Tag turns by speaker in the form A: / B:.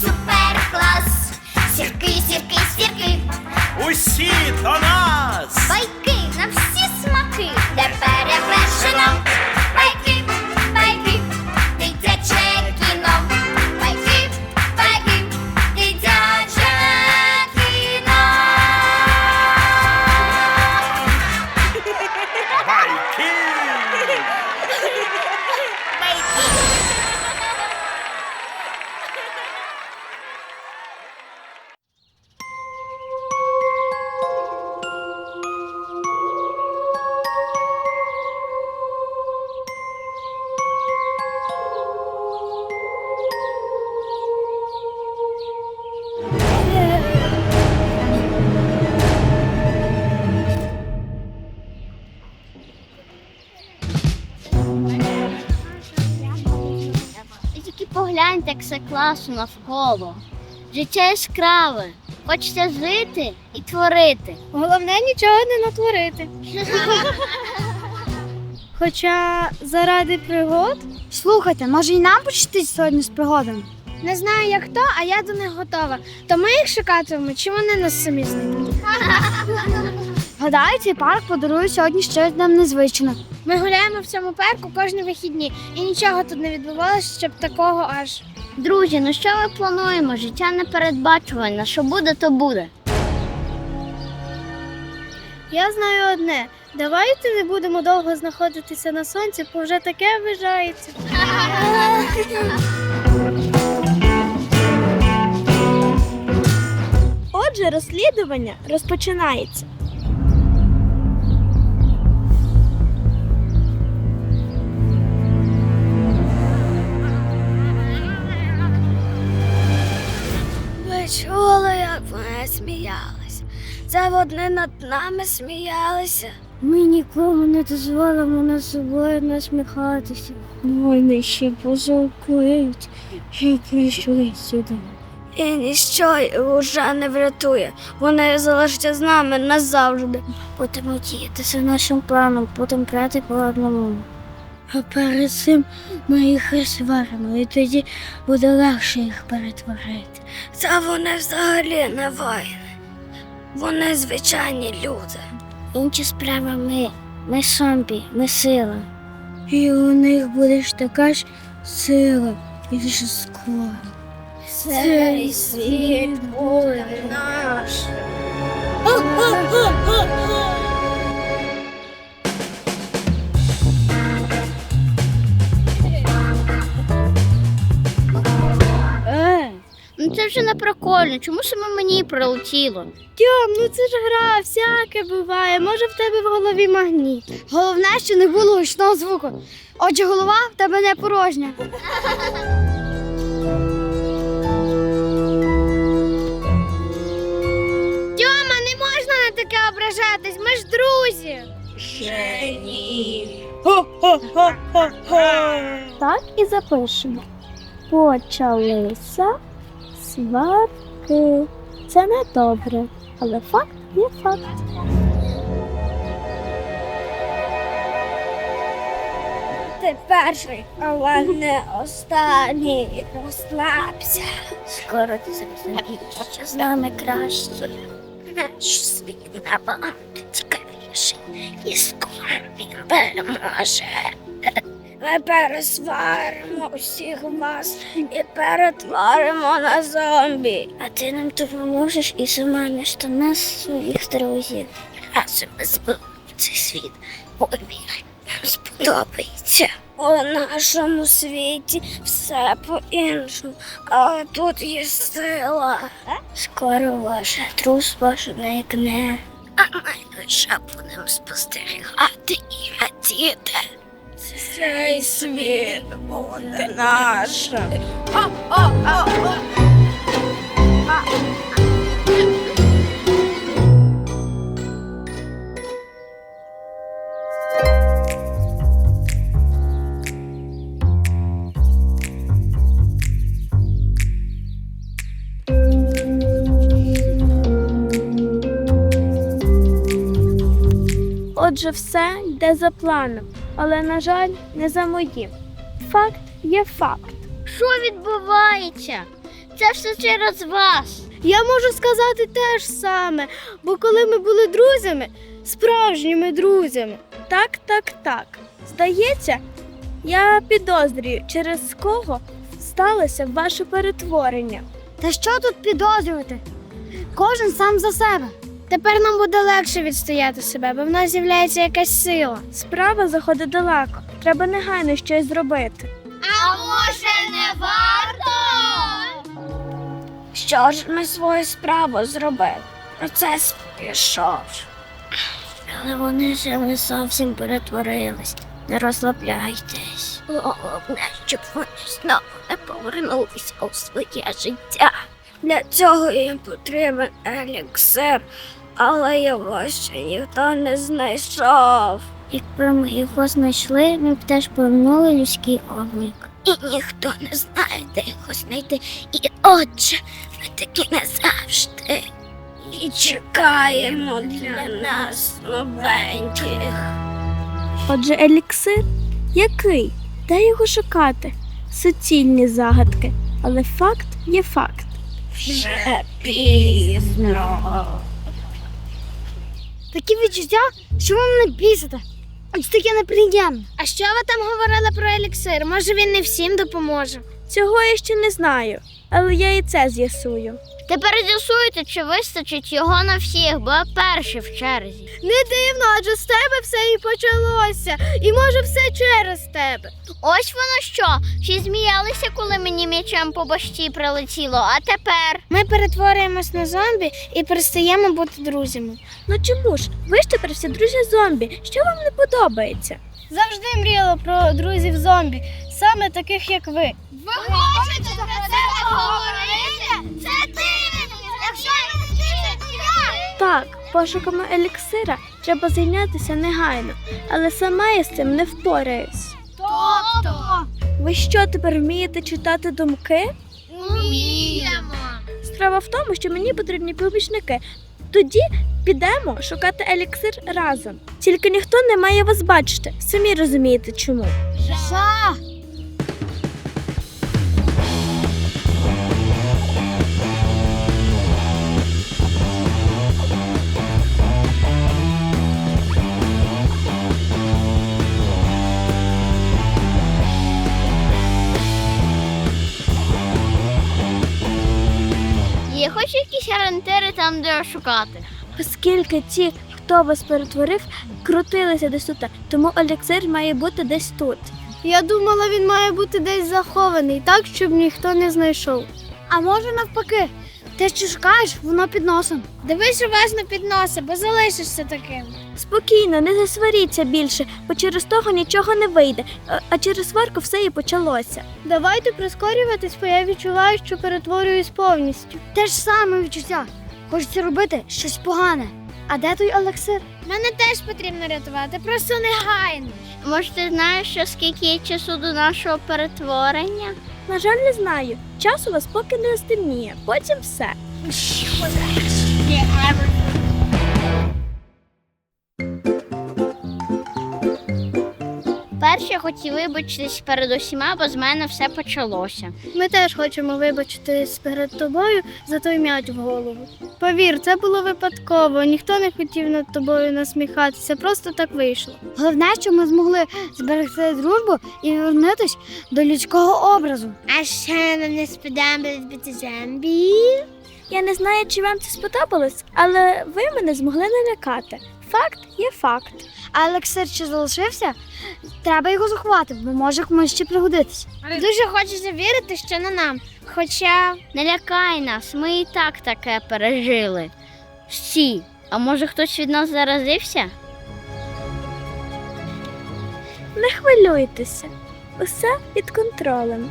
A: супер клас. Сірки, сірки, сірки,
B: Усі до нас!
A: Погляньте, як все класно навколо. Життя яскраве. Хочеться жити і творити.
C: Головне нічого не натворити. Хоча заради пригод. Слухайте, може і нам почти сьогодні з пригодами? Не знаю, як хто, а я до них готова. То ми їх шукатимемо, чи вони нас самі знайдуть? Гадаю, цей парк подарує сьогодні щось нам незвичне. Ми гуляємо в цьому парку кожні вихідні, і нічого тут не відбувалося, щоб такого аж.
A: Друзі, ну що ми плануємо? Життя непередбачуване. Що буде, то буде.
C: Я знаю одне. Давайте не будемо довго знаходитися на сонці, бо вже таке вважається. Отже, розслідування розпочинається. Ви чули, як вони сміялися? Це вони над нами сміялися. Ми нікому не дозволимо над собою насміхатися. Вони ще пожалкують, що прийшли сюди. І ніщо уже не врятує. Вони залишаться з нами назавжди. Будемо діяти за нашим планом, будемо брати по одному. А перед цим ми їх сваримо, і тоді буде легше їх перетворити. Та вони взагалі не воїни. Вони звичайні люди. Інші справи ми. Ми зомбі, ми сила. І у них буде ж така ж сила, і вже скоро. Цей світ буде наш.
A: Вже не прикольно. Чому саме мені прилетіло?
C: Тьом, ну це ж гра, всяке буває. Може в тебе в голові магніт. Головне, що не було гучного звуку. Отже, голова в тебе не порожня. Тьома, не можна на таке ображатись, ми ж друзі. Ще ні. Так і запишемо. Почалися сварки. Це не добре, але факт є факт. Ти перший, але не останній. Розслабся. Скоро ти зрозумієш, що з нами краще. Наш світ набагато цікавіший. І скоро він переможе. Ми пересваримо усіх вас і перетворимо на зомбі. А ти нам допоможеш і заманиш до нас своїх друзів. Разом ми цей світ. Повір, нам сподобається. У нашому світі все по-іншому, але тут є сила. Скоро ваша дружба зникне. А ми лише будемо спостерігати і радіти. Цей світ буде нашим. Отже, все йде за планом, але, на жаль, не за моїм. Факт є факт.
A: Що відбувається? Це все через вас.
D: Я можу сказати те ж саме, бо коли ми були друзями, справжніми друзями. Так, так, так. Здається, я підозрюю, через кого сталося ваше перетворення. Та що тут підозрювати? Кожен сам за себе. Тепер нам буде легше відстояти себе, бо в нас з'являється якась сила. Справа заходить далеко. Треба негайно щось зробити.
A: А може не варто?
D: Що ж ми свою справу зробили? Процес пішов. Але вони ще не зовсім перетворились. Не розслабляйтесь. Головне, щоб вони знову не повернулися у своє життя. Для цього їм потрібен еліксир, але його ще ніхто не знайшов. Якби ми його знайшли, ми б теж повернули людський облик. І ніхто не знає, де його знайти. І отже, ми таки назавжди. І чекаємо для нас новеньких. Отже, еліксир який? Де його шукати? Суцільні загадки, але факт є факт. Вже пізно. Такі відчуття, що ви мене бісите. Ось таке неприємне. А що ви там говорили про еліксир? Може він не всім допоможе? Цього я ще не знаю, але я і це з'ясую.
A: Тепер з'ясуйте, чи вистачить його на всіх, бо я перший в черзі.
D: Не дивно, адже з тебе все і почалося. І може все через тебе.
A: Ось воно що. Всі зміялися, коли мені м'ячем по башті прилетіло, а тепер.
D: Ми перетворюємось на зомбі і перестаємо бути друзями. Ну чому ж? Ви ж тепер всі друзі зомбі. Що вам не подобається? Завжди мріяла про друзів зомбі, саме таких як ви.
A: Ви хочете про це поговорити? Це дивно! Якщо не я!
D: Так, пошуками еліксира треба зайнятися негайно, але сама я з цим не впораюсь.
A: Тобто
D: Ви що тепер вмієте читати думки?
A: вміємо.
D: Справа в тому, що мені потрібні помічники. Тоді підемо шукати еліксир разом. Тільки ніхто не має вас бачити. Самі розумієте чому.
A: Жах! Є хочу якісь орієнтири там, де шукати.
D: Оскільки ті, хто вас перетворив, крутилися десь тут, тому еліксир має бути десь тут. Я думала, він має бути десь захований, так, щоб ніхто не знайшов. А може навпаки, те, що шукаєш, воно під носом. Дивись уважно під носа, бо залишишся таким. Спокійно, не засваріться більше, бо через того нічого не вийде, а- а через сварку все і почалося. Давайте прискорюватись, бо я відчуваю, що перетворююсь повністю. Те ж саме відчуття. Хочеться робити щось погане. А де той елексир? Мене теж потрібно рятувати, просто негайно.
A: Може, ти знаєш, що скільки є часу до нашого перетворення?
D: На жаль, не знаю. Час у вас поки не стемніє, потім все.
A: Перше я хотів вибачитись перед усіма, бо з мене все почалося.
D: Ми теж хочемо вибачитись перед тобою за той м'яч в голову. Повір, це було випадково. Ніхто не хотів над тобою насміхатися, просто так вийшло. Головне, що ми змогли зберегти дружбу і повернутися до людського образу. А ще нам не сподобалось бути зомбі. Я не знаю, чи вам це сподобалось, але ви мене змогли налякати. Факт є факт. А елексир ще залишився? Треба його заховати, бо може комусь ще пригодитися. Дуже хочеться вірити, що не нам. Хоча
A: Не лякай нас, ми і так таке пережили. Всі. А може хтось від нас заразився?
D: не хвилюйтеся, усе під контролем.